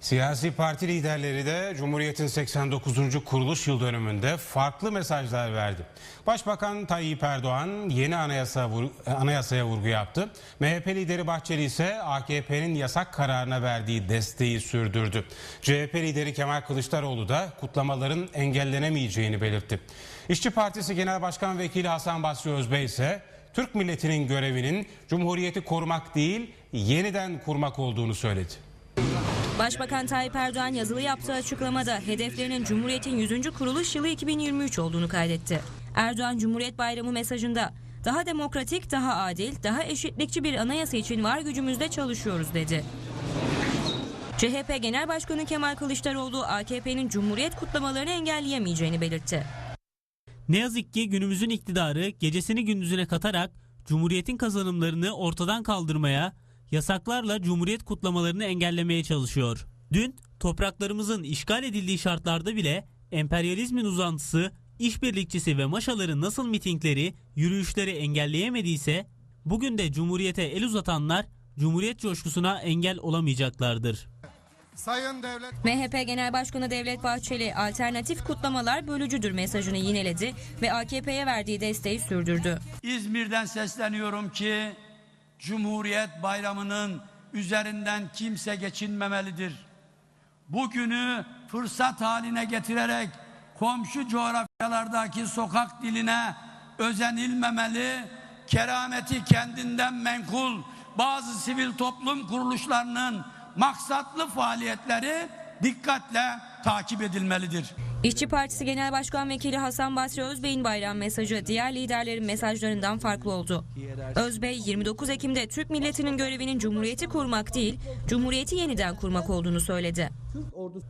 Siyasi parti liderleri de Cumhuriyet'in 89. kuruluş yıl dönümünde farklı mesajlar verdi. Başbakan Tayyip Erdoğan yeni anayasa vur- anayasaya vurgu yaptı. MHP lideri Bahçeli ise AKP'nin yasak kararına verdiği desteği sürdürdü. CHP lideri Kemal Kılıçdaroğlu da kutlamaların engellenemeyeceğini belirtti. İşçi Partisi Genel Başkan Vekili Hasan Basri Özbey ise Türk milletinin görevinin Cumhuriyeti korumak değil yeniden kurmak olduğunu söyledi. Başbakan Tayyip Erdoğan yazılı yaptığı açıklamada hedeflerinin Cumhuriyet'in 100. kuruluş yılı 2023 olduğunu kaydetti. Erdoğan Cumhuriyet Bayramı mesajında daha demokratik, daha adil, daha eşitlikçi bir anayasa için var gücümüzde çalışıyoruz dedi. CHP Genel Başkanı Kemal Kılıçdaroğlu AKP'nin Cumhuriyet kutlamalarını engelleyemeyeceğini belirtti. Ne yazık ki günümüzün iktidarı gecesini gündüzüne katarak Cumhuriyet'in kazanımlarını ortadan kaldırmaya, yasaklarla Cumhuriyet kutlamalarını engellemeye çalışıyor. Dün topraklarımızın işgal edildiği şartlarda bile emperyalizmin uzantısı, işbirlikçisi ve maşaların nasıl mitingleri, yürüyüşleri engelleyemediyse, bugün de Cumhuriyet'e el uzatanlar Cumhuriyet coşkusuna engel olamayacaklardır. Sayın Devlet MHP Genel Başkanı Devlet Bahçeli alternatif kutlamalar bölücüdür mesajını yineledi ve AKP'ye verdiği desteği sürdürdü. İzmir'den sesleniyorum ki Cumhuriyet Bayramı'nın üzerinden kimse geçinmemelidir. Bugünü fırsat haline getirerek komşu coğrafyalardaki sokak diline özenilmemeli, kerameti kendinden menkul bazı sivil toplum kuruluşlarının maksatlı faaliyetleri dikkatle takip edilmelidir. İşçi Partisi Genel Başkan Vekili Hasan Basri Özbey'in bayram mesajı diğer liderlerin mesajlarından farklı oldu. Özbey 29 Ekim'de Türk milletinin görevinin Cumhuriyeti kurmak değil, Cumhuriyeti yeniden kurmak olduğunu söyledi.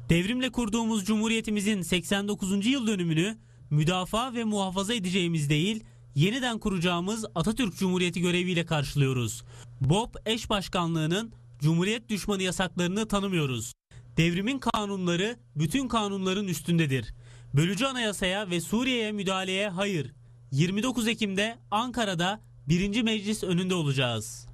Devrimle kurduğumuz Cumhuriyetimizin 89. yıl dönümünü müdafaa ve muhafaza edeceğimiz değil, yeniden kuracağımız Atatürk Cumhuriyeti göreviyle karşılıyoruz. BOP eş başkanlığının Cumhuriyet düşmanı yasaklarını tanımıyoruz. Devrimin kanunları bütün kanunların üstündedir. Bölücü anayasaya ve Suriye'ye müdahaleye hayır. 29 Ekim'de Ankara'da 1. Meclis önünde olacağız.